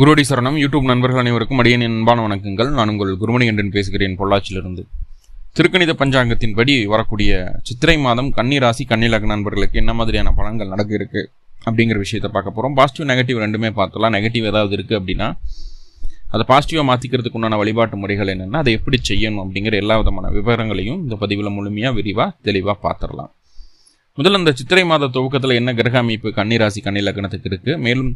குருவடி சரணம். யூடியூப் நண்பர்கள் அனைவருக்கும் அடியன் அன்பான வணக்கங்கள். நான் உங்கள் குருமணி என்றன் பேசுகிறேன் பொள்ளாச்சியிலிருந்து. திருக்கணித பஞ்சாங்கத்தின்படி வரக்கூடிய சித்திரை மாதம் கன்னிராசி கன்னிலக நண்பர்களுக்கு என்ன மாதிரியான பலன்கள் நடக்க இருக்கு அப்படிங்கிற விஷயத்தை பார்க்க போகிறோம் பாசிட்டிவ் நெகட்டிவ் ரெண்டுமே பார்த்தலாம் நெகட்டிவ் ஏதாவது இருக்குது அப்படின்னா அதை பாசிட்டிவாக மாற்றிக்கிறதுக்கு உண்டான வழிபாட்டு முறைகள் என்னென்னா அதை எப்படி செய்யணும் அப்படிங்கிற எல்லா விதமான விவரங்களையும் இந்த பதிவில் முழுமையாக விரிவாக தெளிவாக பார்த்துடலாம். முதல்ல இந்த சித்திரை மாத துவக்கத்தில் என்ன கிரக அமைப்பு? கன்னிராசி கன்னி லக்னத்துக்கு இருக்குது மேலும்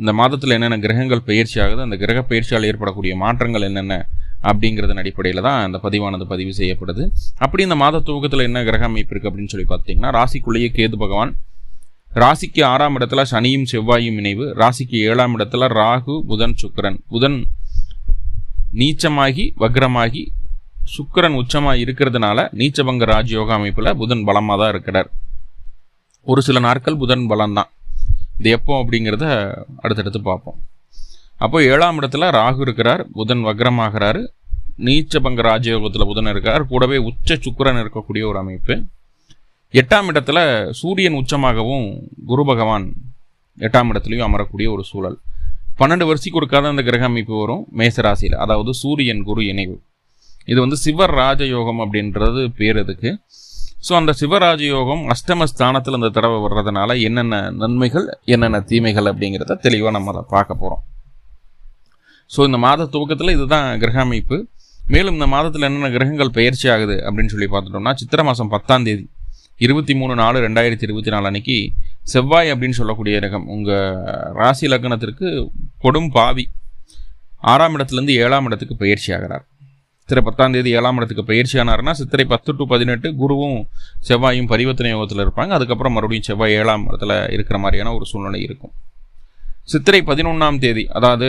இந்த மாதத்தில் என்னென்ன கிரகங்கள் பயிற்சி ஆகுது அந்த கிரக பயிற்சியால் ஏற்படக்கூடிய மாற்றங்கள் என்னென்ன அப்படிங்கிறதன் அடிப்படையில் தான் அந்த பதிவானது பதிவு செய்யப்படுது. அப்படி இந்த மாத துவக்கத்தில் என்ன கிரக அமைப்பு இருக்குது அப்படின்னு சொல்லி பார்த்தீங்கன்னா ராசிக்குள்ளேயே கேது பகவான் ராசிக்கு ஆறாம் இடத்துல சனியும் செவ்வாயும் இணைவு ராசிக்கு ஏழாம் இடத்துல ராகு புதன் சுக்கரன். புதன் நீச்சமாகி வக்ரமாகி சுக்கரன் உச்சமாக இருக்கிறதுனால நீச்சபங்க ராஜயோக அமைப்பில் புதன் பலமாக தான் இருக்கிறார். ஒரு சில நாட்கள் புதன் பலன்தான். இது எப்போ அப்படிங்கிறத அடுத்தடுத்து பார்ப்போம். அப்போ ஏழாம் இடத்துல ராகு இருக்கிறார் புதன் வக்ரமாகிறாரு நீச்சபங்க ராஜயோகத்தில் புதன் இருக்கார் கூடவே உச்ச சுக்கிரன் இருக்கக்கூடிய ஒரு அமைப்பு. எட்டாம் இடத்துல சூரியன் உச்சமாகவும் குரு பகவான் எட்டாம் இடத்துலையும் அமரக்கூடிய ஒரு சூழல். பன்னெண்டு வருஷத்துக்கு கொடுக்காத அந்த கிரக அமைப்பு வரும் மேசராசியில் அதாவது சூரியன் குரு இணைவு. இது வந்து சிவர் ராஜயோகம் அப்படின்றது பேர் அதுக்கு. ஸோ அந்த சிவராஜ யோகம் அஷ்டம ஸ்தானத்தில் அந்த தடவை வர்றதுனால என்னென்ன நன்மைகள் என்னென்ன தீமைகள் அப்படிங்கிறத தெளிவாக நம்ம அதை பார்க்க போகிறோம் ஸோ இந்த மாத துவக்கத்தில் இதுதான் கிரக அமைப்பு மேலும் இந்த மாதத்தில் என்னென்ன கிரகங்கள் பயிற்சி ஆகுது அப்படின்னு சொல்லி பார்த்துட்டோம்னா சித்திரை மாதம் பத்தாம் தேதி இருபத்தி மூணு நாலு ரெண்டாயிரத்தி இருபத்தி நாலு அன்னைக்கு செவ்வாய் அப்படின்னு சொல்லக்கூடிய கிரகம் உங்கள் ராசி லக்னத்திற்கு கொடும் பாவி ஆறாம் இடத்துலேருந்து ஏழாம் இடத்துக்கு பயிற்சி ஆகிறார். சித்திரை பத்தாம் தேதி ஏழாம் இடத்துக்கு பயிற்சி ஆனார்னா சித்திரை பத்து டு பதினெட்டு குருவும் செவ்வாயும் பரிவர்த்தனை யோகத்தில் இருப்பாங்க. அதுக்கப்புறம் மறுபடியும் செவ்வாய் ஏழாம் இடத்துல இருக்கிற மாதிரியான ஒரு சூழ்நிலை இருக்கும். சித்திரை பதினொன்றாம் தேதி அதாவது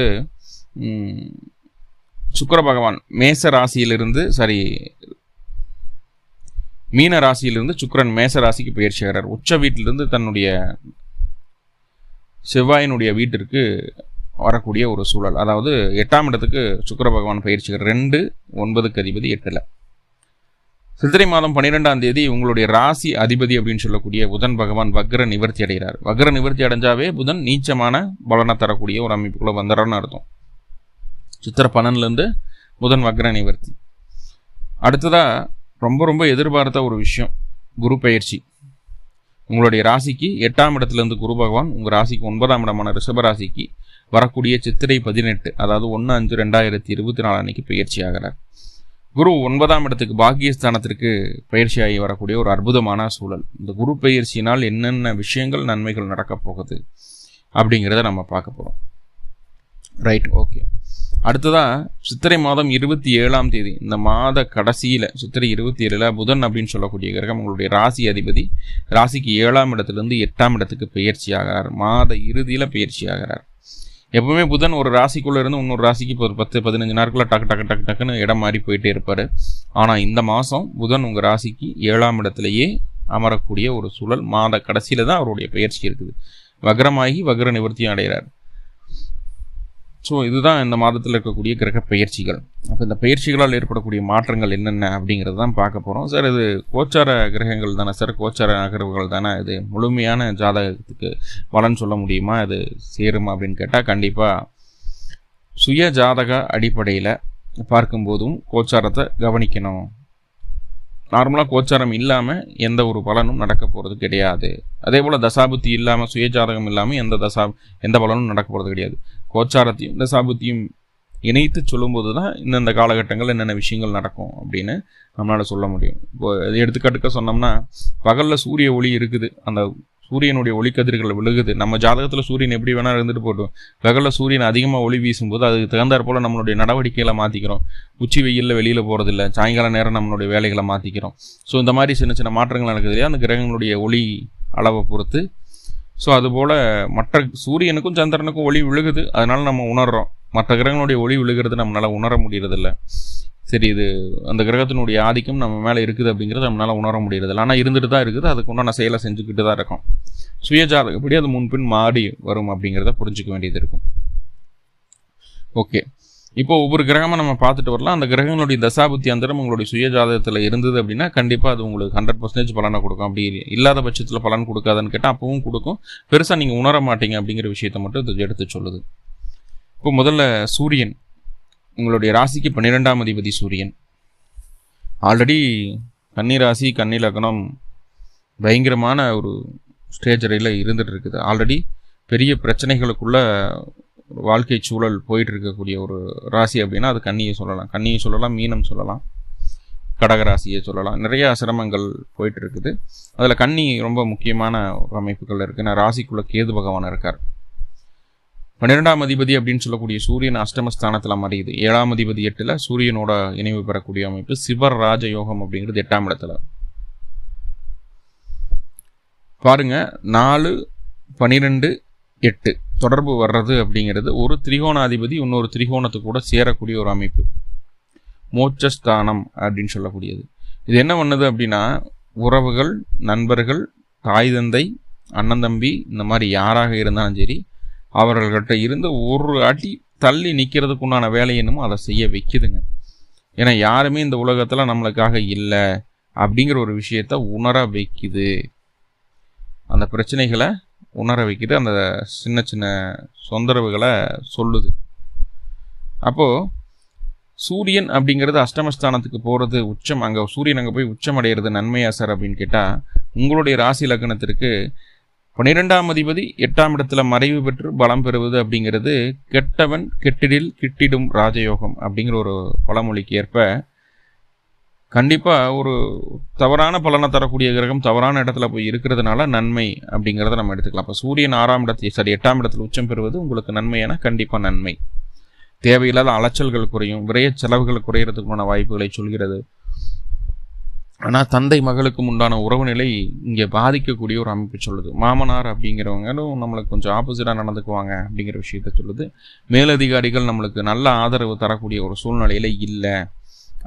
சுக்கர பகவான் மேச ராசியிலிருந்து சாரி மீன ராசியிலிருந்து சுக்கரன் மேச ராசிக்கு பயிற்சி ஆகிறார் உச்ச வீட்டிலிருந்து தன்னுடைய செவ்வாயினுடைய வீட்டிற்கு வரக்கூடிய ஒரு சூழல். அதாவது எட்டாம் இடத்துக்கு சுக்கர பகவான் பயிற்சி ரெண்டு ஒன்பதுக்கு அதிபதி எட்டில். சித்திரை மாதம் பன்னிரெண்டாம் தேதி உங்களுடைய ராசி அதிபதி அப்படின்னு சொல்லக்கூடிய புதன் பகவான் வக்ர நிவர்த்தி அடைகிறார். வக்ர நிவர்த்தி அடைஞ்சாவே புதன் நீச்சமான பலனை தரக்கூடிய ஒரு அமைப்புக்குள்ள வந்துடுறன்னு அர்த்தம். சித்திர பன்னெண்டுலேருந்து புதன் வக்ர நிவர்த்தி. அடுத்ததாக ரொம்ப ரொம்ப எதிர்பார்த்த ஒரு விஷயம் குரு பயிற்சி. உங்களுடைய ராசிக்கு எட்டாம் இடத்துலேருந்து குரு பகவான் உங்கள் ராசிக்கு ஒன்பதாம் இடமான ரிஷப ராசிக்கு வரக்கூடிய சித்திரை பதினெட்டு அதாவது ஒன்று அஞ்சு ரெண்டாயிரத்தி இருபத்தி நாலு அன்னைக்கு பயிற்சி ஆகிறார். குரு ஒன்பதாம் இடத்துக்கு பாக்கியஸ்தானத்திற்கு பயிற்சியாகி வரக்கூடிய ஒரு அற்புதமான சூழல். இந்த குரு பயிற்சியினால் என்னென்ன விஷயங்கள் நன்மைகள் நடக்கப் போகுது அப்படிங்கிறத நம்ம பார்க்க போகிறோம் ரைட் ஓகே அடுத்ததாக சித்திரை மாதம் இருபத்தி ஏழாம் தேதி இந்த மாத கடைசியில் சித்திரை இருபத்தி ஏழில் புதன் அப்படின்னு சொல்லக்கூடிய கிரகம் உங்களுடைய ராசி அதிபதி ராசிக்கு ஏழாம் இடத்துலேருந்து எட்டாம் இடத்துக்கு பயிற்சி ஆகிறார். மாத இறுதியில் பயிற்சி ஆகிறார். எப்பவுமே புதன் ஒரு ராசிக்குள்ளே இருந்து இன்னொரு ராசிக்கு இப்போ ஒரு பத்து பதினஞ்சு நாட்களில் டக்கு டக்கு டக்கு டக்குன்னு இடம் மாறி போயிட்டே இருப்பார். ஆனால் இந்த மாதம் புதன் உங்கள் ராசிக்கு ஏழாம் இடத்துலையே அமரக்கூடிய ஒரு சூழல் மாத கடைசியில் தான் அவருடைய பயிற்சி இருக்குது. வக்ரமாகி வக்ர நிவர்த்தியும் அடைகிறார். ஸோ இதுதான் இந்த மாதத்தில் இருக்கக்கூடிய கிரக பயிற்சிகள். அப்போ இந்த பயிற்சிகளால் ஏற்படக்கூடிய மாற்றங்கள் என்னென்ன அப்படிங்கிறது தான் பார்க்க போகிறோம் சார் இது கோச்சார கிரகங்கள் தானே சார்? கோச்சார நகர்வுகள் தானே? இது முழுமையான ஜாதகத்துக்கு பலன் சொல்ல முடியுமா? இது சேருமா அப்படின்னு கேட்டால் கண்டிப்பாக சுய ஜாதக அடிப்படையில் பார்க்கும்போதும் கோச்சாரத்தை கவனிக்கணும். நார்மலாக கோச்சாரம் இல்லாமல் எந்த ஒரு பலனும் நடக்க போகிறது கிடையாது. அதே போல் தசாபுத்தி இல்லாமல் சுயஜாதகம் இல்லாமல் எந்த தசா எந்த பலனும் நடக்க போகிறது கிடையாது. கோச்சாரத்தையும் தசாபுத்தியும் இணைத்து சொல்லும்போது தான் இந்தந்த காலகட்டங்களில் என்னென்ன விஷயங்கள் நடக்கும் அப்படின்னு நம்மளால் சொல்ல முடியும். இப்போ எடுத்துக்காட்டுக்க சொன்னோம்னா பகலில் சூரிய ஒளி இருக்குது. அந்த சூரியனுடைய ஒளிக்கதிர்கள் விழுகுது. நம்ம ஜாதகத்தில் சூரியன் எப்படி வேணால் இருந்துட்டு போட்டோம். பகலில் சூரியன் அதிகமாக ஒளி வீசும்போது அதுக்கு தகுந்தாற் போல் நம்மளுடைய நடவடிக்கைகளை மாற்றிக்கிறோம் உச்சி வெயிலில் வெளியில் போகிறதில்ல சாயங்கால நேரம் நம்மளுடைய வேலைகளை மாற்றிக்கிறோம் ஸோ இந்த மாதிரி சின்ன சின்ன மாற்றங்கள் நடக்குது இல்லையா? அந்த கிரகங்களுடைய ஒளி அளவை பொறுத்து. ஸோ அதுபோல் மற்ற சூரியனுக்கும் சந்திரனுக்கும் ஒளி விழுகுது. அதனால் நம்ம உணர்கிறோம் மற்ற கிரகங்களுடைய ஒளி விழுகிறது நம்மளால் உணர முடியறதில்ல. சரி இது அந்த கிரகத்தினுடைய ஆதிக்கம் நம்ம மேலே இருக்குது அப்படிங்கிறது நம்மளால் உணர முடியறதில்ல. ஆனால் இருந்துட்டு தான் இருக்குது. அதுக்கு உண்டான செயலை செஞ்சுக்கிட்டு தான் இருக்கும். சுயஜாதகப்படி அது முன்பின் மாறி வரும் அப்படிங்கிறத புரிஞ்சுக்க வேண்டியது இருக்கும். ஓகே. இப்போ ஒவ்வொரு கிரகமாக நம்ம பார்த்துட்டு வரலாம். அந்த கிரகங்களுடைய தசாபுத்தி அந்தரம் உங்களுடைய சுய ஜாதகத்தில் இருந்தது அப்படின்னா கண்டிப்பாக அது உங்களுக்கு ஹண்ட்ரட் பர்சன்டேஜ் பலனை கொடுக்கும். அப்படி இல்லாத பட்சத்தில் பலன் கொடுக்காதுன்னு கேட்டால் அப்பவும் கொடுக்கும். பெருசாக நீங்கள் உணர மாட்டீங்க அப்படிங்கிற விஷயத்த மட்டும் இது எடுத்து சொல்லுது. இப்போ முதல்ல சூரியன். உங்களுடைய ராசிக்கு பன்னிரெண்டாம் அதிபதி சூரியன். ஆல்ரெடி கன்னி ராசி கன்னி லக்னம் பயங்கரமான ஒரு ஸ்டேஜ் அறையில் இருந்துட்டு இருக்குது. ஆல்ரெடி பெரிய பிரச்சனைகளுக்குள்ள வாழ்க்கை சூழல் போயிட்டு இருக்கக்கூடிய ஒரு ராசி அப்படின்னா அது கன்னியை சொல்லலாம். கன்னியை சொல்லலாம் மீனம் சொல்லலாம் கடகராசியை சொல்லலாம். நிறைய சிரமங்கள் போயிட்டு இருக்குது. அதில் கன்னி ரொம்ப முக்கியமான ஒரு அமைப்புகள் இருக்குது நான் ராசிக்குள்ளே கேது பகவான் இருக்கார். பன்னிரெண்டாம் அதிபதி அப்படின்னு சொல்லக்கூடிய சூரியன் அஷ்டமஸ்தானத்தில் மறையுது ஏழாம் அதிபதி எட்டில் சூரியனோட இணைவு பெறக்கூடிய அமைப்பு சிவர் ராஜ யோகம் அப்படிங்கிறது எட்டாம் இடத்துல. பாருங்க நாலு பனிரெண்டு எட்டு. தொடர்பு வர்றது அப்படிங்கிறது ஒரு திரிகோணாதிபதி இன்னொரு திரிகோணத்து கூட சேரக்கூடிய ஒரு அமைப்பு. மோட்சஸ்தானம் அப்படின்னு சொல்லக்கூடியது. இது என்ன பண்ணுது அப்படின்னா உறவுகள் நண்பர்கள் தாய் தந்தை அண்ணன் தம்பி இந்த மாதிரி யாராக இருந்தாலும் சரி அவர்கள்கிட்ட இருந்து ஒரு அடி தள்ளி நிற்கிறதுக்கு உண்டான வேலை என்னமோ அதை செய்ய வைக்குதுங்க. ஏன்னா யாருமே இந்த உலகத்தில் நம்மளுக்காக இல்லை அப்படிங்கிற ஒரு விஷயத்த உணர வைக்குது. அந்த பிரச்சனைகளை உணர வைக்குது அந்த சின்ன சின்ன தொந்தரவுகளை சொல்லுது. அப்போது சூரியன் அப்படிங்கிறது அஷ்டமஸ்தானத்துக்கு போகிறது உச்சம். அங்கே சூரியன் அங்கே போய் உச்சம் அடைகிறது நன்மையா சார் அப்படின்னு கேட்டால் உங்களுடைய ராசி லக்னத்திற்கு பன்னிரெண்டாம் அதிபதி எட்டாம் இடத்துல மறைவு பெற்று பலம் பெறுவது அப்படிங்கிறது கெட்டவன் கெட்டிடில் கிட்டிடும் ராஜயோகம் அப்படிங்கிற ஒரு பழமொழிக்கு ஏற்ப கண்டிப்பாக ஒரு தவறான பலனை தரக்கூடிய கிரகம் தவறான இடத்துல போய் இருக்கிறதுனால நன்மை அப்படிங்கிறத நம்ம எடுத்துக்கலாம். இப்போ சூரியன் ஆறாம் இடத்துல சரி எட்டாம் இடத்துல உச்சம் பெறுவது உங்களுக்கு நன்மையான கண்டிப்பாக நன்மை. தேவையில்லாத அலைச்சல்கள் குறையும் விரைய செலவுகள் குறையிறதுக்குமான வாய்ப்புகளை சொல்கிறது. ஆனால் தந்தை மகளுக்கும் உண்டான உறவு நிலை இங்கே பாதிக்கக்கூடிய ஒரு அமைப்பு சொல்லுது. மாமனார் அப்படிங்கிறவங்களும் நம்மளுக்கு கொஞ்சம் ஆப்போசிட்டாக நடந்துக்குவாங்க அப்படிங்கிற விஷயத்த சொல்லுது. மேலதிகாரிகள் நம்மளுக்கு நல்ல ஆதரவு தரக்கூடிய ஒரு சூழ்நிலையில் இல்லை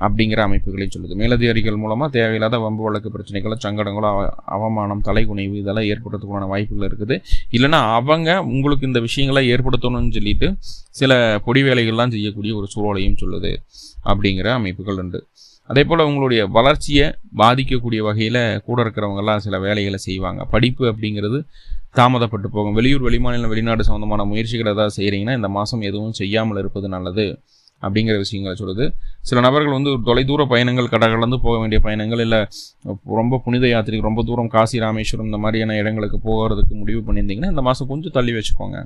அப்படிங்கிற அமைப்புகளை சொல்லுது. மேலதிகாரிகள் மூலமாக தேவையில்லாத வம்பு வழக்கு பிரச்சனைகளோ சங்கடங்களோ அவமானம் தலைகுனைவு இதெல்லாம் ஏற்படுறதுக்கான வாய்ப்புகள் இருக்குது. இல்லைன்னா அவங்க உங்களுக்கு இந்த விஷயங்களை ஏற்படுத்தணும்னு சொல்லிட்டு சில பொடி வேலைகள்லாம் செய்யக்கூடிய ஒரு சூழலையும் சொல்லுது அப்படிங்கிற அமைப்புகள் உண்டு. அதே போல் உங்களுடைய வளர்ச்சியை பாதிக்கக்கூடிய வகையில் கூட இருக்கிறவங்கெல்லாம் சில வேலைகளை செய்வாங்க. படிப்பு அப்படிங்கிறது தாமதப்பட்டு போகும். வெளியூர் வெளிமாநிலம் வெளிநாடு சம்மந்தமான முயற்சிகள் ஏதாவது செய்கிறீங்கன்னா இந்த மாதம் எதுவும் செய்யாமல் இருப்பது நல்லது அப்படிங்கிற விஷயங்களை சொல்லுது. சில நபர்கள் வந்து தொலைதூர பயணங்கள் கடகலந்து போக வேண்டிய பயணங்கள் இல்லை ரொம்ப புனித யாத்திரைக்கு ரொம்ப தூரம் காசி ராமேஸ்வரம் இந்த மாதிரியான இடங்களுக்கு போகிறதுக்கு முடிவு பண்ணியிருந்தீங்கன்னா இந்த மாதம் கொஞ்சம் தள்ளி வச்சுக்கோங்க.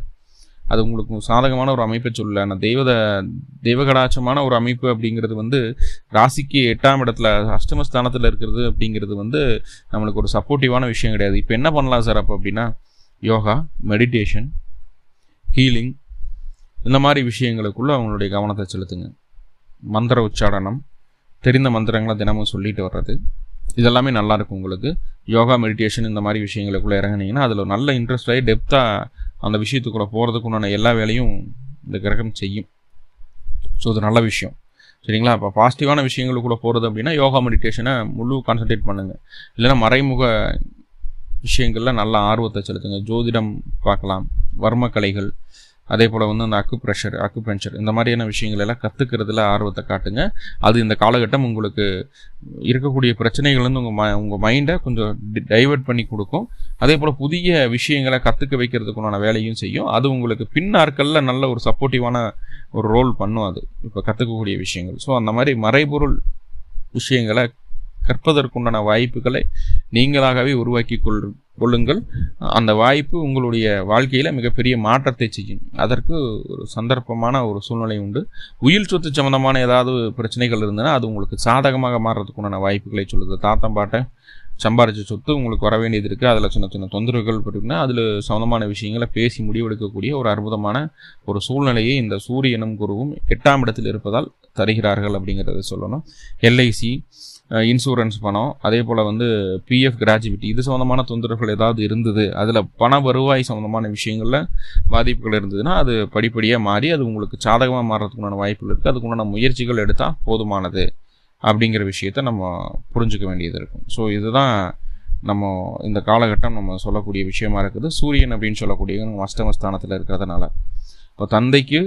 அது உங்களுக்கு சாதகமான ஒரு அமைப்பை சொல்லல. ஆனால் தெய்வத தெய்வகடாட்சமான ஒரு அமைப்பு அப்படிங்கிறது வந்து ராசிக்கு எட்டாம் இடத்துல அஷ்டம ஸ்தானத்தில் இருக்கிறது அப்படிங்கிறது வந்து நம்மளுக்கு ஒரு சப்போர்ட்டிவான விஷயம் கிடையாது. இப்போ என்ன பண்ணலாம் சார் அப்போ அப்படின்னா யோகா மெடிடேஷன் ஹீலிங் இந்த மாதிரி விஷயங்களுக்குள்ளே அவங்களுடைய கவனத்தை செலுத்துங்க. மந்திர உச்சாடனம் தெரிந்த மந்திரங்களை தினமும் சொல்லிட்டு வர்றது. இதெல்லாமே நல்லா இருக்கும் உங்களுக்கு. யோகா மெடிடேஷன் இந்த மாதிரி விஷயங்களுக்குள்ளே இறங்குனீங்கன்னா அதில் நல்ல இன்ட்ரெஸ்டாகி டெப்த்தாக அந்த விஷயத்துக்குள்ளே போகிறதுக்கு உண்டான எல்லா வேலையும் இந்த கிரகம் செய்யும். ஸோ இது நல்ல விஷயம். சரிங்களா? இப்போ பாசிட்டிவான விஷயங்களுக்குள்ளே போகிறது அப்படின்னா யோகா மெடிடேஷனை முழு கான்சன்ட்ரேட் பண்ணுங்கள் இல்லைன்னா மறைமுக விஷயங்களில் நல்ல ஆர்வத்தை செலுத்துங்க. ஜோதிடம் பார்க்கலாம். வர்ம கலைகள் அதே போல் வந்து அந்த அக்கு ப்ரெஷர் அக்கு பென்ச்சர் இந்த மாதிரியான விஷயங்கள் எல்லாம் கற்றுக்கிறதுல ஆர்வத்தை காட்டுங்க. அது இந்த காலகட்டம் உங்களுக்கு இருக்கக்கூடிய பிரச்சனைகள்லேருந்து உங்கள் ம உங்கள் மைண்டை கொஞ்சம் டைவெர்ட் பண்ணி கொடுக்கும். அதே போல் புதிய விஷயங்களை கற்றுக்க வைக்கிறதுக்குண்டான வேலையும் செய்யும். அது உங்களுக்கு பின் நாட்களில் நல்ல ஒரு சப்போர்ட்டிவான ஒரு ரோல் பண்ணும் அது. இப்போ கற்றுக்கக்கூடிய விஷயங்கள். ஸோ அந்த மாதிரி மறைபொருள் விஷயங்களை கற்பதற்குண்டான வாய்ப்புகளை நீங்களாகவே உருவாக்கி கொள் கொள்ளுங்கள். அந்த வாய்ப்பு உங்களுடைய வாழ்க்கையில் மிகப்பெரிய மாற்றத்தை செய்யும். அதற்கு ஒரு சந்தர்ப்பமான ஒரு சூழ்நிலை உண்டு. உயிர் சொத்து சம்மந்தமான ஏதாவது பிரச்சனைகள் இருந்ததுன்னா அது உங்களுக்கு சாதகமாக மாறுறதுக்குண்டான வாய்ப்புகளை சொல்லுது. தாத்தம் பாட்டை சம்பாரிச்ச சொத்து உங்களுக்கு வர வேண்டியது இருக்குது அதில் சின்ன சின்ன தொந்தரவுகள் இருக்குன்னா அதில் சம்மந்தமான விஷயங்களை பேசி முடிவெடுக்கக்கூடிய ஒரு அற்புதமான ஒரு சூழ்நிலையை இந்த சூரியனும் குருவும் எட்டாம் இடத்தில் இருப்பதால் தருகிறார்கள் அப்படிங்கிறத சொல்லணும். எல்ஐசி இன்சூரன்ஸ் பணம் அதே போல் வந்து பிஎஃப் கிராஜுவிட்டி இது சம்மந்தமான தொந்தரவுகள் ஏதாவது இருந்தது? அதில் பண வருவாய் சம்மந்தமான விஷயங்களில் பாதிப்புகள் இருந்ததுன்னா அது படிப்படியாக மாறி அது உங்களுக்கு சாதகமாக மாறுறதுக்குண்டான வாய்ப்புகள் இருக்குது அதுக்குண்டான முயற்சிகள் எடுத்தால் போதுமானது அப்படிங்கிற விஷயத்த நம்ம புரிஞ்சுக்க வேண்டியது இருக்கும். ஸோ இதுதான் நம்ம இந்த காலகட்டம் நம்ம சொல்லக்கூடிய விஷயமா இருக்குது. சூரியன் அப்படின்னு சொல்லக்கூடிய நம்ம அஷ்டமஸ்தானத்தில் இருக்கிறதுனால. இப்போ தந்தைக்கு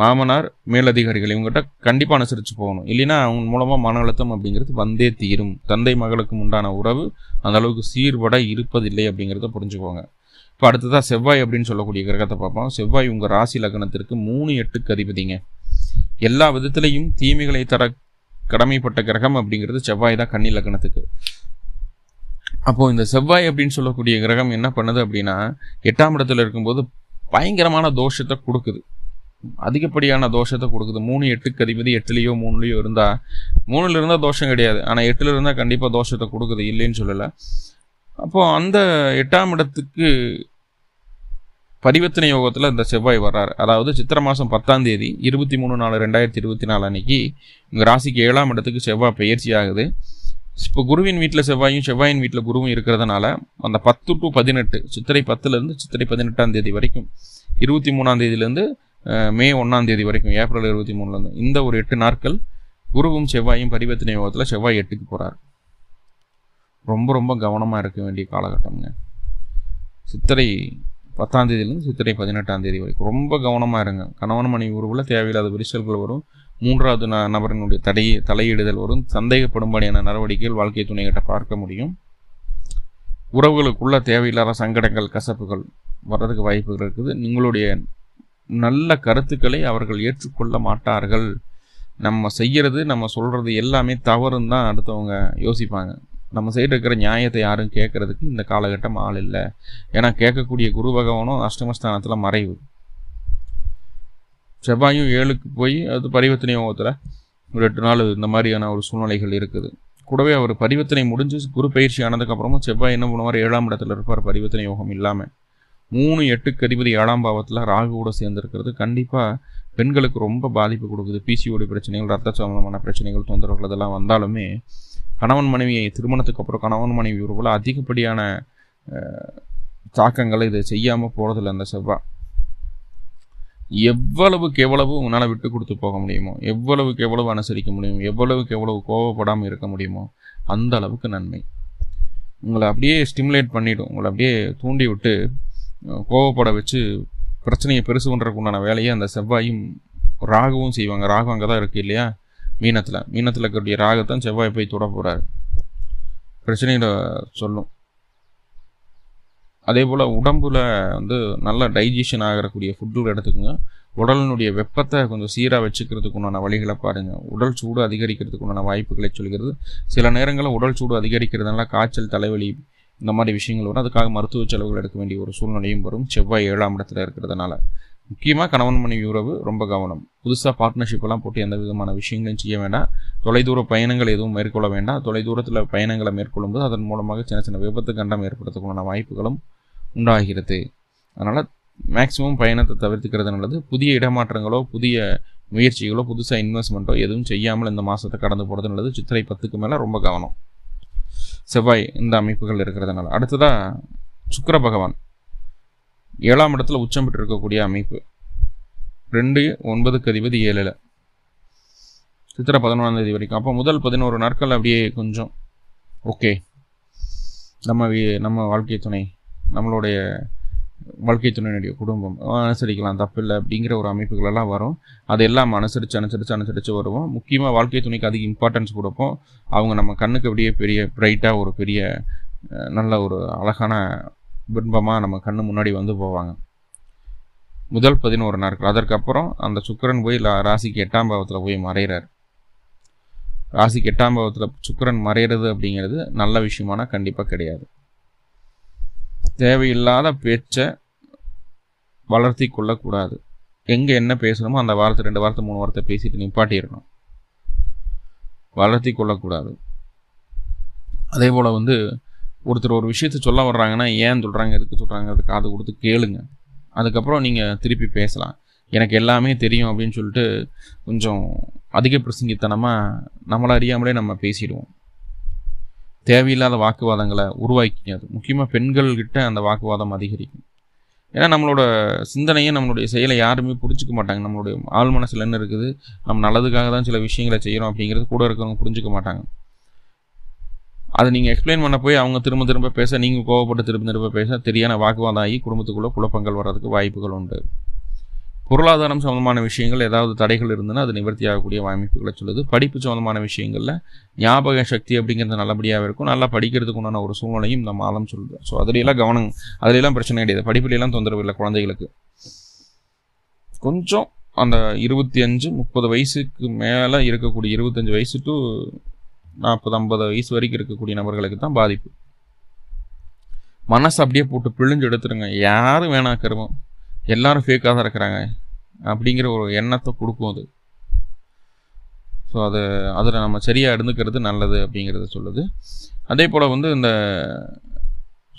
மாமனார் மேலதிகாரிகள் இவங்ககிட்ட கண்டிப்பாக அனுசரித்து போகணும். இல்லைன்னா அவங்க மூலமாக மன அழுத்தம் அப்படிங்கிறது வந்தே தீரும். தந்தை மகளுக்கும் உண்டான உறவு அந்த அளவுக்கு சீர்பட இருப்பதில்லை அப்படிங்கிறத புரிஞ்சுக்கோங்க. இப்போ அடுத்ததாக செவ்வாய் அப்படின்னு சொல்லக்கூடிய கிரகத்தை பார்ப்போம். செவ்வாய் உங்கள் ராசி லக்னத்திற்கு மூணு எட்டுக்கு அதிபதிங்க. எல்லா விதத்திலையும் தீமைகளை தர கடமைப்பட்ட கிரகம் அப்படிங்கிறது செவ்வாய் தான் கன்னி லக்னத்துக்கு. அப்போது இந்த செவ்வாய் அப்படின்னு சொல்லக்கூடிய கிரகம் என்ன பண்ணுது அப்படின்னா எட்டாம் இடத்துல இருக்கும்போது பயங்கரமான தோஷத்தை கொடுக்குது. அதிகப்படியான தோஷத்தை கொடுக்குது. மூணு எட்டுக்கு அதிபதி எட்டுலேயோ மூணுலேயோ இருந்தால் மூணுல இருந்தால் தோஷம் கிடையாது. ஆனால் எட்டில் இருந்தால் கண்டிப்பாக தோஷத்தை கொடுக்குது. இல்லைன்னு சொல்லலை. அப்போது அந்த எட்டாம் இடத்துக்கு பரிவர்த்தனை யோகத்தில் இந்த செவ்வாய் வர்றார். அதாவது சித்திர மாதம் பத்தாம் தேதி இருபத்தி மூணு நாலு ரெண்டாயிரத்தி இருபத்தி நாலு அன்னைக்கு உங்கள் ராசிக்கு ஏழாம் இடத்துக்கு செவ்வாய் பயிற்சி ஆகுது. இப்போ குருவின் வீட்டில் செவ்வாயும் செவ்வாயின் வீட்டில் குருவும் இருக்கிறதுனால அந்த பத்து டு பதினெட்டு சித்திரை பத்துலேருந்து சித்திரை பதினெட்டாம் தேதி வரைக்கும் இருபத்தி மூணாம் தேதியிலேருந்து மே ஒன்றாம் தேதி வரைக்கும் ஏப்ரல் இருபத்தி மூணுலேருந்து இந்த ஒரு எட்டு நாட்கள் குருவும் செவ்வாயும் பரிவர்த்தனை யோகத்தில் செவ்வாய் எட்டுக்கு போகிறார் ரொம்ப ரொம்ப கவனமாக இருக்க வேண்டிய காலகட்டம்ங்க. சித்திரை பத்தாம் தேதியிலேருந்து சித்திரை பதினெட்டாம் தேதி வரைக்கும் ரொம்ப கவனமாக இருங்க. கணவன் மணி உறவில் தேவையில்லாத விரிசல்கள் வரும். மூன்றாவது ந நபரினுடைய தடை தலையிடுதல் வரும். சந்தேகப்படும்படியான நடவடிக்கைகள் வாழ்க்கை துணைகிட்ட பார்க்க முடியும். உறவுகளுக்குள்ள தேவையில்லாத சங்கடங்கள் கசப்புகள் வர்றதுக்கு வாய்ப்புகள் இருக்குது. உங்களுடைய நல்ல கருத்துக்களை அவர்கள் ஏற்றுக்கொள்ள மாட்டார்கள். நம்ம செய்கிறது நம்ம சொல்கிறது எல்லாமே தவறுன்னு தான் அடுத்தவங்க யோசிப்பாங்க. நம்ம சைடு இருக்கிற நியாயத்தை யாரும் கேட்கறதுக்கு இந்த காலகட்டம் ஆள் இல்லை. ஏன்னா கேட்கக்கூடிய குரு பகவானும் அஷ்டமஸ்தானத்தில் மறைவு. செவ்வாயும் ஏழுக்கு போய் அது பரிவர்த்தனை யோகத்தில் ஒரு எட்டு நாள் இந்த மாதிரியான ஒரு சூழ்நிலைகள் இருக்குது. கூடவே அவர் பரிவர்த்தனை முடிஞ்சு குரு பயிற்சி ஆனதுக்கப்புறமும் செவ்வாய் என்ன பண்ணுவார்? ஏழாம் இடத்துல இருப்பார். பரிவர்த்தனை யோகம் இல்லாமல் மூணு எட்டுக்கு அதிபதி ஏழாம் பாவத்தில் ராகு கூட சேர்ந்துருக்கிறது. கண்டிப்பாக பெண்களுக்கு ரொம்ப பாதிப்பு கொடுக்குது. பிசிஓடி பிரச்சனைகள் ரத்த சம்பந்தமான பிரச்சனைகள் தொந்தரவுகள் இதெல்லாம் வந்தாலுமே கணவன் மனைவியை திருமணத்துக்கு அப்புறம் கணவன் மனைவி உறவில் அதிகப்படியான தாக்கங்களை இதை செய்யாமல் போகிறதில்ல அந்த செவ்வாய் எவ்வளவுக்கு எவ்வளவு உன்னால் விட்டு கொடுத்து போக முடியுமோ எவ்வளவுக்கு எவ்வளவு அனுசரிக்க முடியுமோ எவ்வளவுக்கு எவ்வளவு கோவப்படாமல் இருக்க முடியுமோ அந்த அளவுக்கு நன்மை. உங்களை அப்படியே ஸ்டிமுலேட் பண்ணிவிடும் உங்களை அப்படியே தூண்டி விட்டு கோவப்பட வச்சு பிரச்சனையை பெருசு பண்ணுறதுக்கு உண்டான வேலையை அந்த செவ்வாயும் ராகுவும் செய்வாங்க. ராகு அங்கே தான் இருக்குது இல்லையா? மீனத்தில். மீனத்தில் இருக்கக்கூடிய ராகத்தான் செவ்வாய் போய் தொட போகிறாரு பிரச்சனையில் சொல்லும். அதே போல் உடம்புல வந்து நல்ல டைஜஷன் ஆகிறக்கூடிய ஃபுட்டு எடுத்துக்கோங்க. உடலினுடைய வெப்பத்தை கொஞ்சம் சீராக வச்சுக்கிறதுக்கு உண்டான வழிகளை பாருங்கள் உடல் சூடு அதிகரிக்கிறதுக்கு உண்டான வாய்ப்புகளை சொல்கிறது. சில நேரங்களில் உடல் சூடு அதிகரிக்கிறதுனால காய்ச்சல் தலைவலி இந்த மாதிரி விஷயங்கள் வரும். அதுக்காக மருத்துவ செலவுகள் எடுக்க வேண்டிய ஒரு சூழ்நிலையும் வரும். செவ்வாய் ஏழாம் இடத்துல இருக்கிறதுனால. முக்கியமாக கணவன் மனைவி உறவு ரொம்ப கவனம். புதுசாக பார்ட்னர்ஷிப் எல்லாம் போட்டு எந்த விதமான விஷயங்களையும் செய்ய வேண்டாம். தொலைதூர பயணங்கள் எதுவும் மேற்கொள்ள வேண்டாம். தொலைதூரத்தில் பயணங்களை மேற்கொள்ளும்போது அதன் மூலமாக சின்ன சின்ன விபத்து கண்டம் ஏற்படுத்தக்கூடிய வாய்ப்புகளும் உண்டாகிறது. அதனால் மேக்ஸிமம் பயணத்தை தவிர்த்துக்கிறது நல்லது. புதிய இடமாற்றங்களோ புதிய முயற்சிகளோ புதுசாக இன்வெஸ்ட்மெண்ட்டோ எதுவும் செய்யாமல் இந்த மாதத்தை கடந்து போகிறது நல்லது. சித்திரை பத்துக்கு மேலே ரொம்ப கவனம். செவ்வாய் இந்த அமைப்புகள் இருக்கிறதுனால. அடுத்ததாக சுக்கர பகவான். ஏழாம் இடத்துல உச்சம் பெற்று இருக்கக்கூடிய அமைப்பு. ரெண்டு ஒன்பதுக்கு அதிபதி ஏழில். சித்திரை பதினொன்றாம் தேதி வரைக்கும். அப்போ முதல் பதினோரு நாட்கள் அப்படியே கொஞ்சம் ஓகே நம்ம நம்ம வாழ்க்கை துணை. நம்மளுடைய வாழ்க்கை துணையினுடைய குடும்பம். அனுசரிக்கலாம் தப்பில்லை அப்படிங்கிற ஒரு அமைப்புகளெல்லாம் வரும். அது எல்லாம் அனுசரித்து அனுசரித்து அனுசரித்து வருவோம். முக்கியமாக வாழ்க்கை துணைக்கு அதிக இம்பார்ட்டன்ஸ் கொடுப்போம். அவங்க நம்ம கண்ணுக்கு அப்படியே பெரிய பிரைட்டாக ஒரு பெரிய நல்ல ஒரு அழகான பின்பமாக நம்ம கண்ணு முன்னாடி வந்து போவாங்க. முதல் பதினோரு நாட்கள். அதற்கப்புறம் அந்த சுக்கரன் போய் ராசிக்கு எட்டாம் பாவத்தில் போய் மறைகிறார் ராசிக்கு எட்டாம் பாவத்தில் சுக்கரன் மறைகிறது அப்படிங்கிறது நல்ல விஷயமானால் கண்டிப்பாக கிடையாது. தேவையில்லாத பேச்சை வளர்த்தி கொள்ளக்கூடாது. எங்கே என்ன பேசணுமோ அந்த வாரத்தை ரெண்டு வாரத்தை மூணு வாரத்தை பேசிட்டு நிப்பாட்டிடணும். வளர்த்தி கொள்ளக்கூடாது. அதே போல் வந்து ஒருத்தர் ஒரு விஷயத்த சொல்ல வர்றாங்கன்னா ஏன் சொல்கிறாங்க எதுக்கு சொல்கிறாங்க அதுக்கு காது கொடுத்து கேளுங்க. அதுக்கப்புறம் நீங்கள் திருப்பி பேசலாம். எனக்கு எல்லாமே தெரியும் அப்படின்னு சொல்லிட்டு கொஞ்சம் அதிக பிரசங்கித்தனமாக நம்மளை அறியாமலே நம்ம பேசிடுவோம். தேவையில்லாத வாக்குவாதங்களை உருவாக்கிக்காது முக்கியமாக பெண்கள்கிட்ட அந்த வாக்குவாதம் அதிகரிக்கும். ஏன்னா நம்மளோட சிந்தனையை நம்மளுடைய செயலை யாருமே புரிஞ்சுக்க மாட்டாங்க. நம்மளுடைய ஆள் மனசில் என்ன இருக்குது? நம்ம நல்லதுக்காக தான் சில விஷயங்களை செய்கிறோம் அப்படிங்கிறது கூட இருக்கிறவங்க புரிஞ்சுக்க மாட்டாங்க. அதை நீங்கள் எக்ஸ்பிளைன் பண்ண போய் அவங்க திரும்ப திரும்ப பேச நீங்கள் கோவப்பட்டு திரும்ப திரும்ப பேச தெரியான வாக்குவாதம் ஆகி குடும்பத்துக்குள்ளே குழப்பங்கள் வர்றதுக்கு வாய்ப்புகள் உண்டு. பொருளாதாரம் சம்மந்தமான விஷயங்கள் ஏதாவது தடைகள் இருந்ததுன்னா அது நிவர்த்தி ஆகக்கூடிய அமைப்புகளை சொல்லுது. படிப்பு சம்மந்தமான விஷயங்களில் ஞாபக சக்தி அப்படிங்கிறது நல்லபடியாக இருக்கும். நல்லா படிக்கிறதுக்கு உண்டான ஒரு சூழ்நிலையும் இந்த மாதம் சொல்லுது. ஸோ அதுலையெல்லாம் கவனம் அதுலையெல்லாம் பிரச்சனை கிடையாது. படிப்புலையெல்லாம் தொந்தரவு இல்லை குழந்தைகளுக்கு. கொஞ்சம் அந்த இருபத்தி அஞ்சு முப்பது வயசுக்கு மேலே இருக்கக்கூடிய இருபத்தஞ்சு வயசு டு நாற்பது ஐம்பது வயசு வரைக்கும் இருக்கக்கூடிய நபர்களுக்கு தான் பாதிப்பு. மனசு அப்படியே போட்டு பிழிஞ்சு எடுத்துருங்க யாரும் வேணா கருவம் எல்லாரும் ஃபேக்காக தான் இருக்கிறாங்க. அப்படிங்கிற ஒரு எண்ணத்தை கொடுக்கும் அது. ஸோ அதை அதில் நம்ம சரியாக இருந்துக்கிறது நல்லது அப்படிங்கிறத சொல்லுது. அதே போல் வந்து இந்த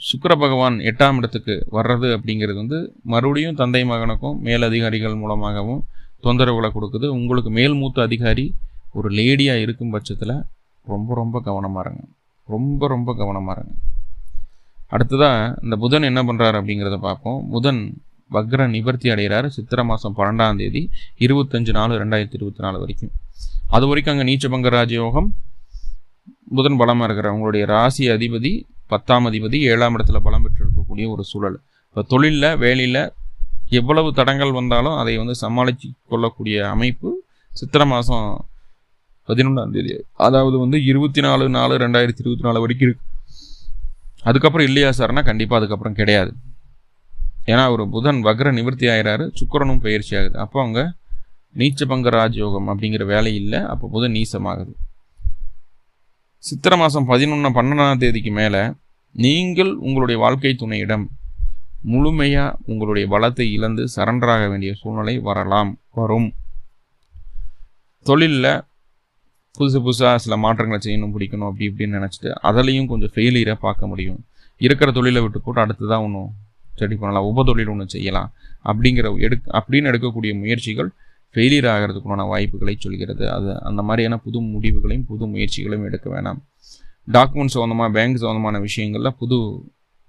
சுக்கர பகவான் எட்டாம் இடத்துக்கு வர்றது அப்படிங்கிறது வந்து மறுபடியும் தந்தை மகனுக்கும் மேல் அதிகாரிகள் மூலமாகவும் தொந்தரவுகளை கொடுக்குது. உங்களுக்கு மேல் மூத்த அதிகாரி ஒரு லேடியாக இருக்கும் பட்சத்தில் ரொம்ப ரொம்ப கவனமாக இருங்க. ரொம்ப ரொம்ப கவனமாக இருங்க. அடுத்ததாக இந்த புதன் என்ன பண்ணுறாரு அப்படிங்கிறத பார்ப்போம். புதன் வக்ர நிவர்த்தி அடைகிறாரு சித்திரை மாதம் பன்னெண்டாம் தேதி இருபத்தஞ்சு நாலு ரெண்டாயிரத்தி இருபத்தி நாலு வரைக்கும். அது வரைக்கும் அங்கே நீச்சபங்க ராஜயோகம் புதன் பலமாக இருக்கிற உங்களுடைய ராசி அதிபதி பத்தாம் அதிபதி ஏழாம் இடத்துல பலம் பெற்று இருக்கக்கூடிய ஒரு சூழல். இப்போ தொழிலில் வேலையில் எவ்வளவு தடங்கள் வந்தாலும் அதை வந்து சமாளித்து கொள்ளக்கூடிய அமைப்பு சித்திரை மாதம் பதினொன்றாம் தேதி. அதாவது வந்து இருபத்தி நாலு நாலு ரெண்டாயிரத்தி இருபத்தி நாலு வரைக்கும் இருக்கு. அதுக்கப்புறம் இல்லையா சார்னா கண்டிப்பாக அதுக்கப்புறம் கிடையாது. ஏன்னா அவர் புதன் வக்ர நிவர்த்தி ஆகிறாரு சுக்கரனும் பயிற்சி ஆகுது. அப்போ அவங்க நீச்சபங்க ராஜயோகம் அப்படிங்கிற வேலை இல்லை அப்போ புதன் நீசமாகுது. சித்திரை மாதம் பதினொன்று பன்னெண்டாம் தேதிக்கு மேலே நீங்கள் உங்களுடைய வாழ்க்கை துணையிடம் முழுமையாக உங்களுடைய பலத்தை இழந்து சரண்டராக வேண்டிய சூழ்நிலை வரலாம் வரும். தொழிலில் புதுசு புதுசாக சில மாற்றங்களை செய்யணும் பிடிக்கணும் அப்படி இப்படின்னு நினச்சிட்டு அதுலேயும் கொஞ்சம் ஃபெயிலியரை பார்க்க முடியும். இருக்கிற தொழிலை விட்டு போட்டு அடுத்து தான் ஒன்றும் ஸ்டடி பண்ணலாம் உபதொழில் ஒன்று செய்யலாம் அப்படிங்கிற எடு அப்படின்னு எடுக்கக்கூடிய முயற்சிகள் ஃபெயிலியர் ஆகிறதுக்குண்டான வாய்ப்புகளை சொல்கிறது. அது அந்த மாதிரியான புது முடிவுகளையும் புது முயற்சிகளையும் எடுக்க வேணாம். டாக்குமெண்ட் சம்மந்தமாக பேங்க் சம்மந்தமான விஷயங்களில் புது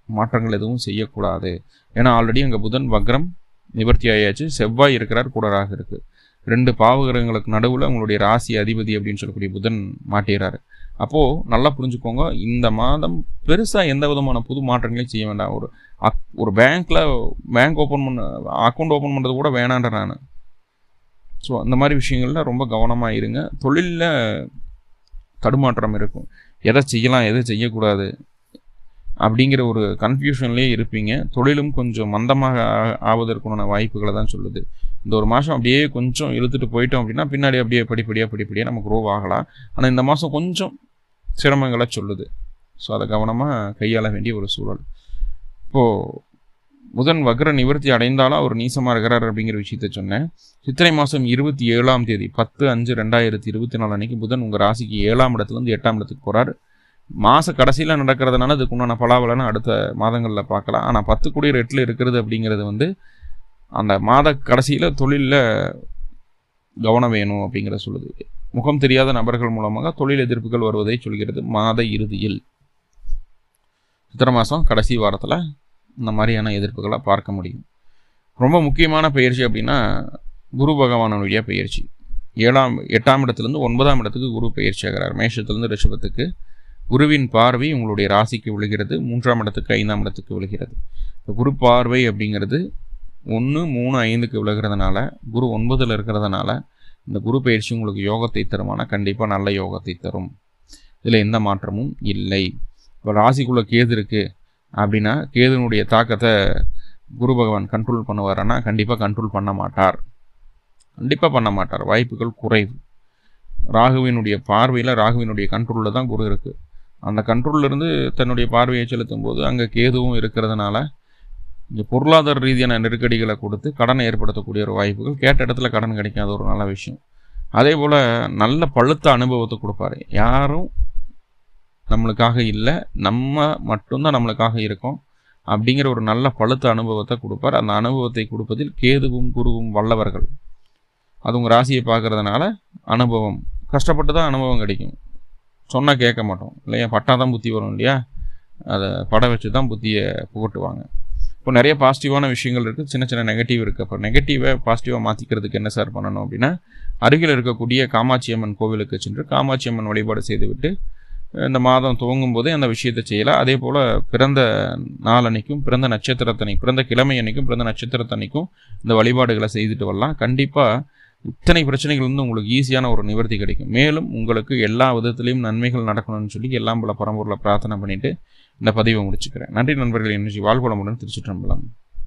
மாற்றங்கள் எதுவும் செய்யக்கூடாது. ஏன்னா ஆல்ரெடி அங்கே புதன் வக்ரம் நிவர்த்தி ஆயாச்சு. செவ்வாய் இருக்கிறார் கூடராக இருக்குது ரெண்டு பாவகிரகங்களுக்கு நடுவில் உங்களுடைய ராசி அதிபதி அப்படின்னு சொல்லக்கூடிய புதன் மாட்டிடுறாரு அப்போது நல்லா புரிஞ்சுக்கோங்க இந்த மாதம் பெருசாக எந்த விதமான புது மாற்றங்களையும் செய்ய வேண்டாம். ஒரு அக் ஒரு பேங்க்கில் பேங்க் ஓப்பன் பண்ண அக்கௌண்ட் ஓப்பன் பண்ணுறது கூட வேணான்ற நான். ஸோ அந்த மாதிரி விஷயங்களில் ரொம்ப கவனமாக இருங்க. தொழிலில் தடுமாற்றம் இருக்கும். எதை செய்யலாம் எதை செய்யக்கூடாது அப்படிங்கிற ஒரு கன்ஃபியூஷன்லேயே இருப்பீங்க. தொழிலும் கொஞ்சம் மந்தமாக ஆவதற்குண்டான வாய்ப்புகளை தான் சொல்லுது. இந்த ஒரு மாதம் அப்படியே கொஞ்சம் இழுத்துட்டு போயிட்டோம் அப்படின்னா பின்னாடி அப்படியே படிப்படியாக படிப்படியாக நமக்கு க்ரோவ் ஆகலாம். ஆனால் இந்த மாதம் கொஞ்சம் சிரமங்களை சொல்லுது. ஸோ அதை கவனமாக கையாள வேண்டிய ஒரு சூழல். இப்போது புதன் வக்ர நிவர்த்தி அடைந்தாலும் அவர் நீசமாக இருக்கிறார் அப்படிங்கிற விஷயத்த சொன்னேன். சித்திரை மாதம் இருபத்தி ஏழாம் தேதி பத்து அஞ்சு ரெண்டாயிரத்தி இருபத்தி நாலு அன்னைக்கு புதன் உங்கள் ராசிக்கு ஏழாம் இடத்துலேருந்து எட்டாம் இடத்துக்கு போகிறார் மாத கடைசியில் நடக்கிறதுனால அதுக்கு உண்டான பலாபலனை அடுத்த மாதங்களில் பார்க்கலாம். ஆனால் பத்து கோடி ரெட்டில் இருக்கிறது அப்படிங்கிறது வந்து அந்த மாத கடைசியில் தொழிலில் கவனம் வேணும் அப்படிங்கிற சொல்லுது. முகம் தெரியாத நபர்கள் மூலமாக தொழில் எதிர்ப்புகள் வருவதை சொல்கிறது மாத இறுதியில். சித்திரை மாதம் கடைசி வாரத்தில் இந்த மாதிரியான எதிர்ப்புகளை பார்க்க முடியும். ரொம்ப முக்கியமான பயிற்சி அப்படின்னா குரு பகவானுடைய பயிற்சி. ஏழாம் எட்டாம் இடத்துலேருந்து ஒன்பதாம் இடத்துக்கு குரு பயிற்சி ஆகிறார். மேஷத்துலேருந்து ரிஷபத்துக்கு குருவின் பார்வை உங்களுடைய ராசிக்கு விழுகிறது. மூன்றாம் இடத்துக்கு ஐந்தாம் இடத்துக்கு விழுகிறது. குரு பார்வை அப்படிங்கிறது ஒன்று மூணு ஐந்துக்கு விலகிறதுனால குரு ஒன்பதில் இருக்கிறதுனால இந்த குரு பயிற்சி உங்களுக்கு யோகத்தை தருமானால் கண்டிப்பாக நல்ல யோகத்தை தரும். இதில் எந்த மாற்றமும் இல்லை. இப்போ ராசிக்குள்ளே கேது இருக்குது அப்படின்னா கேதுனுடைய தாக்கத்தை குரு பகவான் கண்ட்ரோல் பண்ணுவாரன்னா கண்டிப்பாக கண்ட்ரோல் பண்ண மாட்டார். கண்டிப்பாக பண்ண மாட்டார். வாய்ப்புகள் குறைவு. ராகுவினுடைய பார்வையில் ராகுவினுடைய கண்ட்ரோலில் தான் குரு இருக்குது அந்த கண்ட்ரோல்லேருந்து தன்னுடைய பார்வையை செலுத்தும் போது அங்கே கேதுவும் இருக்கிறதுனால இங்கே பொருளாதார ரீதியான நெருக்கடிகளை கொடுத்து கடனை ஏற்படுத்தக்கூடிய ஒரு வாய்ப்புகள் கேட்ட இடத்துல கடன் கிடைக்காத ஒரு நல்ல விஷயம். அதே போல் நல்ல பழுத்த அனுபவத்தை கொடுப்பாரு. யாரும் நம்மளுக்காக இல்லை நம்ம மட்டும்தான் நம்மளுக்காக இருக்கோம் அப்படிங்கிற ஒரு நல்ல பழுத்த அனுபவத்தை கொடுப்பார். அந்த அனுபவத்தை கொடுப்பதில் கேதுவும் குருவும் வல்லவர்கள். அது உங்கள் ராசியை பார்க்கறதுனால அனுபவம். கஷ்டப்பட்டு தான் அனுபவம் கிடைக்கும். சொன்னால் கேட்க மாட்டோம். இல்லையா? பட்டா தான் புத்தி வரும் இல்லையா? அதை படம் வச்சு தான் புத்தியை புகட்டுவாங்க. இப்போ நிறைய பாசிட்டிவான விஷயங்கள் இருக்குது சின்ன சின்ன நெகட்டிவ் இருக்குது அப்போ நெகட்டிவை பாசிட்டிவாக மாற்றிக்கிறதுக்கு என்ன சார் பண்ணணும் அப்படின்னா அருகில் இருக்கக்கூடிய காமாட்சி அம்மன் கோவிலுக்கு சென்று காமாட்சி அம்மன் வழிபாடு செய்துவிட்டு இந்த மாதம் துவங்கும் போதே அந்த விஷயத்தை செய்யலாம். அதே போல் பிறந்த நாளன்னைக்கும் பிறந்த நட்சத்திரத்தன்னைக்கும் பிறந்த கிழமை அன்னைக்கும் பிறந்த நட்சத்திரத்தன்னைக்கும் இந்த வழிபாடுகளை செய்துட்டு வரலாம். கண்டிப்பாக இத்தனை பிரச்சனைகள் வந்து உங்களுக்கு ஈஸியான ஒரு நிவர்த்தி கிடைக்கும். மேலும் உங்களுக்கு எல்லா விதத்துலேயும் நன்மைகள் நடக்கணும்னு சொல்லி எல்லாம் பல பரம்பூரில் பிரார்த்தனை பண்ணிவிட்டு இந்த பதிவை முடிச்சுக்கிறேன். நன்றி நண்பர்கள். என்ன வாழ்வளமுடன் திருச்சிற்றம்பலம்.